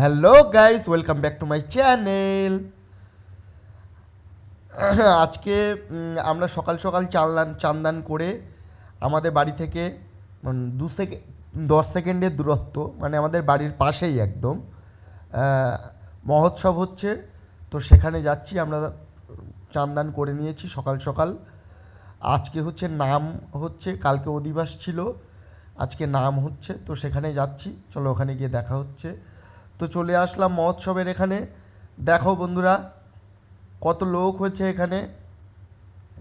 Hello guys welcome back to my channel আজকে আমরা সকাল সকাল চালান, চান্দান করে আমাদের বাড়ি থেকে দু সেকেন্ড দশ সেকেন্ডের দূরত্ব মানে আমাদের বাড়ির পাশেই একদম মহোৎসব হচ্ছে, তো সেখানে যাচ্ছি, আমরা চান্দান করে নিয়েছি সকাল সকাল। আজকে হচ্ছে নাম হচ্ছে, কালকে অধিবাস ছিল, আজকে নাম হচ্ছে, তো সেখানে যাচ্ছি, চলো ওখানে গিয়ে দেখা হচ্ছে। তো চলে আসলাম মহোৎসবের এখানে। দেখো বন্ধুরা, কত লোক হয়েছে এখানে।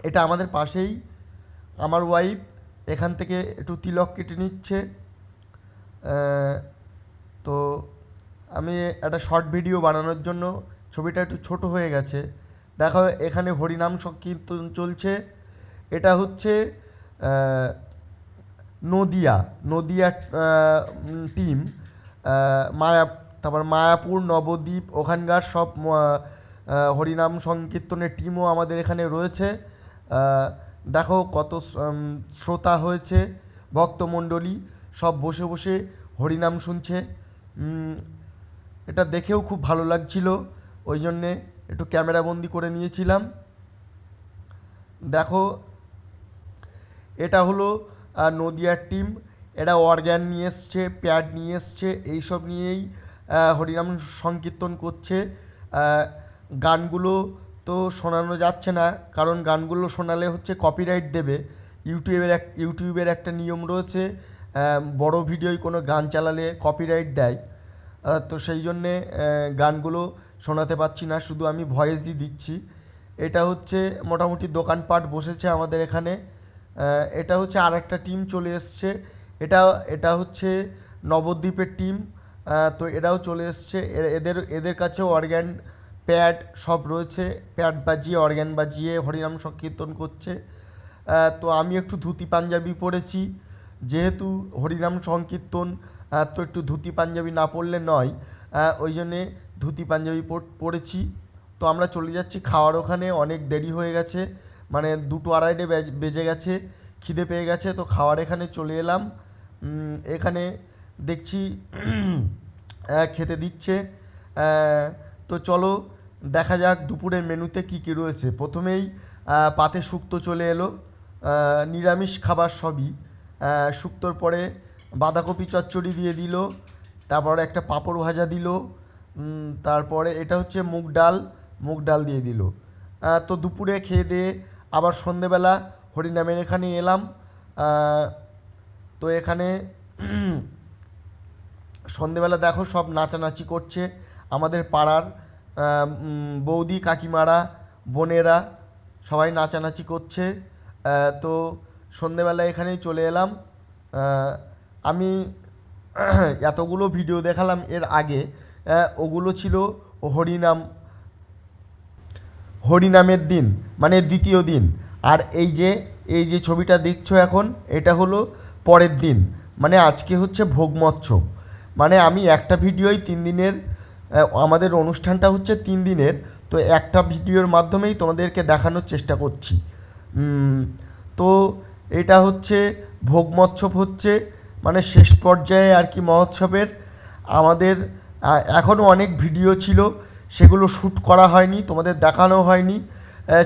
এটা আমাদের পাশেই। আমার ওয়াইফ এখান থেকে একটু তিলক কেটে নিচ্ছে। তো আমি একটা শর্ট ভিডিও বানানোর জন্য ছবিটা একটু ছোট হয়ে গেছে। দেখো, এখানে হরিনাম সংকীর্তন চলছে। এটা হচ্ছে নদিয়া নদিয়া টিম মায়া তারপর মায়াপুর, নবদ্বীপ, ওখানকার সব হরিনাম সংকীর্তনের টিমও আমাদের এখানে রয়েছে। দেখো কত শ্রোতা হয়েছে, ভক্তমণ্ডলী সব বসে বসে হরিনাম শুনছে। এটা দেখেও খুব ভালো লাগছিল, ওই জন্যে একটু ক্যামেরাবন্দি করে নিয়েছিলাম। দেখো, এটা হলো নদিয়ার টিম এরা অর্গ্যান নিয়ে এসছে প্যাড নিয়ে এসছে, এইসব নিয়েই হরিনাম সংকীর্তন করছে। গানগুলো তো শোনানো যাচ্ছে না, কারণ গানগুলো শোনালে হচ্ছে কপিরাইট দেবে। ইউটিউবের এক ইউটিউবের একটা নিয়ম রয়েছে বড় ভিডিওয় কোনো গান চালালে কপিরাইট দেয়। তো সেই জন্যে গানগুলো শোনাতে পারছি না, শুধু আমি ভয়েসই দিচ্ছি। এটা হচ্ছে মোটামুটি দোকানপাট বসেছে আমাদের এখানে। এটা হচ্ছে আর একটা টিম চলে এসছে। এটা এটা হচ্ছে নবদ্বীপের টিম তো এরাও চলে এসছে। এদের এদের কাছেও অর্গ্যান প্যাড সব রয়েছে। প্যাড বাজিয়ে অর্গ্যান বাজিয়ে হরিনাম সংকীর্তন করছে। তো আমি একটু ধুতি পাঞ্জাবি পরেছি। যেহেতু হরিনাম সংকীর্তন তো একটু ধুতি পাঞ্জাবি না পরলে নয়। ওই জন্যে ধুতি পাঞ্জাবি পর- পরেছি। তো আমরা চলে যাচ্ছি খাওয়ার ওখানে। অনেক দেরি হয়ে গেছে। মানে দুটো আড়াইটে বেজ- গেছে। খিদে পেয়ে গেছে। তো খাওয়ার এখানে চলে এলাম। এখানে দেখছি খেতে দিচ্ছে। তো চলো দেখা যাক দুপুরের মেনুতে কী কী রয়েছে। প্রথমেই পাতে শুক্তো চলে এলো। নিরামিষ খাবার সবই। শুক্তোর পরে বাঁধাকপি চচ্চড়ি দিয়ে দিল। তারপরে একটা পাঁপড় ভাজা দিল। তারপরে এটা হচ্ছে মুগ ডাল। মুগ ডাল দিয়ে দিল। তো দুপুরে খেয়ে দিয়ে আবার সন্ধেবেলা হরিনামের এখানে এলাম। তো এখানে সন্ধেবেলা দেখো সব নাচানাচি করছে আমাদের পাড়ার বৌদি, কাকিমারা, বোনেরা সবাই নাচানাচি করছে। তো সন্ধেবেলা এখানেই চলে এলাম। আমি এতগুলো ভিডিও দেখালাম এর আগে। ওগুলো ছিল হরিনাম, হরিনামের দিন মানে দ্বিতীয় দিন। আর এই যে এই যে ছবিটা দেখছ এখন, এটা হলো পরের দিন। মানে আজকে হচ্ছে ভোগ মৎসব মানে আমি একটা ভিডিওই তিন দিনের আমাদের অনুষ্ঠানটা হচ্ছে তিন দিনের, তো একটা ভিডিওর মাধ্যমেই তোমাদেরকে দেখানোর চেষ্টা করছি। তো এটা হচ্ছে ভোগ মৎসব হচ্ছে মানে শেষ পর্যায়ে আর কি মহোৎসবের। আমাদের এখনও অনেক ভিডিও ছিল, সেগুলো শ্যুট করা হয়নি, তোমাদের দেখানো হয়নি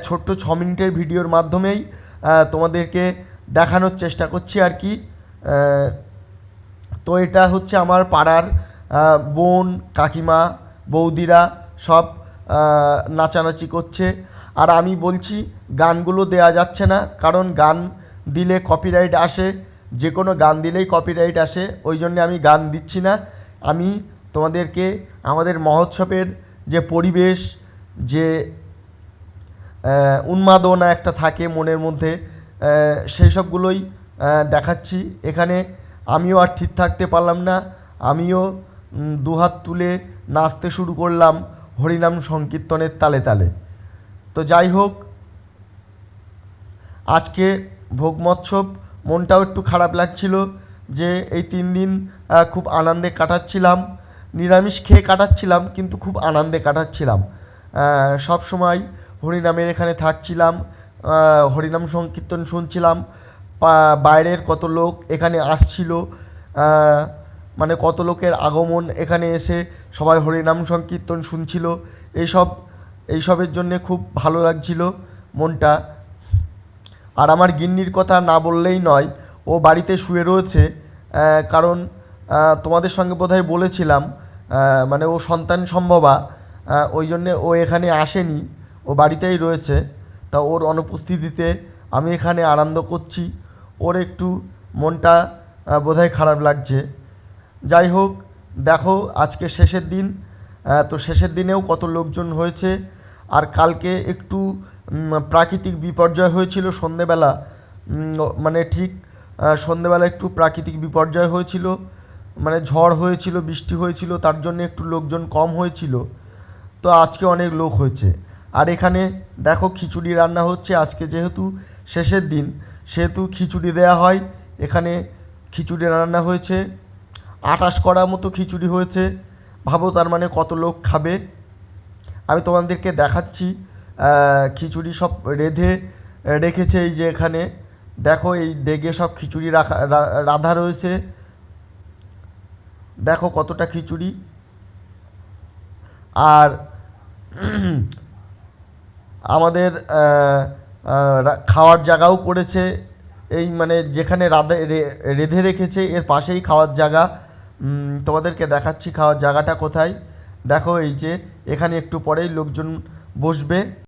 ছোট্ট ছ মিনিটের ভিডিওর মাধ্যমেই তোমাদেরকে দেখানোর চেষ্টা করছি আর কি তো এটা হচ্ছে আমার পাড়ার বোন, কাকিমা, বৌদিরা সব নাচানাচি করছে। আর আমি বলছি, গানগুলো দেয়া যাচ্ছে না, কারণ গান দিলে কপিরাইট আসে যে কোনো গান দিলেই কপিরাইট আসে, ওই জন্যে আমি গান দিচ্ছি না। আমি তোমাদেরকে আমাদের মহোৎসবের যে পরিবেশ, যে উন্মাদনা একটা থাকে মনের মধ্যে সেই সবগুলোই দেখাচ্ছি। এখানে আমিও আর ঠিক থাকতে পারলাম না। আমিও দুহাত তুলে নাচতে শুরু করলাম হরিনাম সংকীর্তনের তালে তালে। তো যাই হোক, আজকে ভোগ মৎসব, মনটাও একটু খারাপ লাগছিল যে এই তিন দিন খুব আনন্দে কাটাচ্ছিলাম। নিরামিষ খেয়ে কাটাচ্ছিলাম, কিন্তু খুব আনন্দে কাটাচ্ছিলাম। সব সময় হরিনামের এখানে থাকছিলাম হরিনাম সংকীর্তন শুনছিলাম। বাইরের কত লোক এখানে আসছিল মানে কত লোকের আগমন এখানে এসে সবাই হরিনাম সংকীর্তন শুনছিল, এইসব, এইসবের জন্যে খুব ভালো লাগছিল মনটা। আর আমার গিন্নির কথা না বললেই নয়, ও বাড়িতে শুয়ে রয়েছে কারণ তোমাদের সঙ্গে বোধহয় বলেছিলাম মানে ও সন্তান সম্ভবা ওই জন্যে ও এখানে আসেনি, ও বাড়িতেই রয়েছে। তা ওর অনুপস্থিতিতে আমি এখানে আনন্দ করছি। ওর একটু মনটা বোধহয় খারাপ লাগছে। যাই হোক, দেখো আজকে শেষের দিন তো শেষের দিনেও কত লোকজন হয়েছে। আর কালকে একটু প্রাকৃতিক বিপর্যয় হয়েছিল সন্ধেবেলা। মানে ঠিক সন্ধেবেলা একটু প্রাকৃতিক বিপর্যয় হয়েছিল। মানে ঝড় হয়েছিল, বৃষ্টি হয়েছিল, তার জন্য একটু লোকজন কম হয়েছিল। তো আজকে অনেক লোক হয়েছে। আর এখানে দেখো খিচুড়ি রান্না হচ্ছে, আজকে যেহেতু শেষের দিন, সেহেতু খিচুড়ি দেওয়া হয়। এখানে খিচুড়ি রান্না হয়েছে, আটাশ করা মতো খিচুড়ি হয়েছে। ভাবো তার মানে কত লোক খাবে। আমি তোমাদেরকে দেখাচ্ছি খিচুড়ি সব রেঁধে রেখেছে এই যে এখানে। দেখো এই ডেগে সব খিচুড়ি রাখা রাধা রয়েছে। দেখো কতটা খিচুড়ি। আর আমাদের খাওয়ার জায়গাও করেছে। এই মানে যেখানে রাধে রেঁধে রেখেছে, এর পাশেই খাওয়ার জায়গা। তোমাদেরকে দেখাচ্ছি খাওয়ার জায়গাটা কোথায়। দেখো এই যে, এখানে একটু পরেই লোকজন বসবে।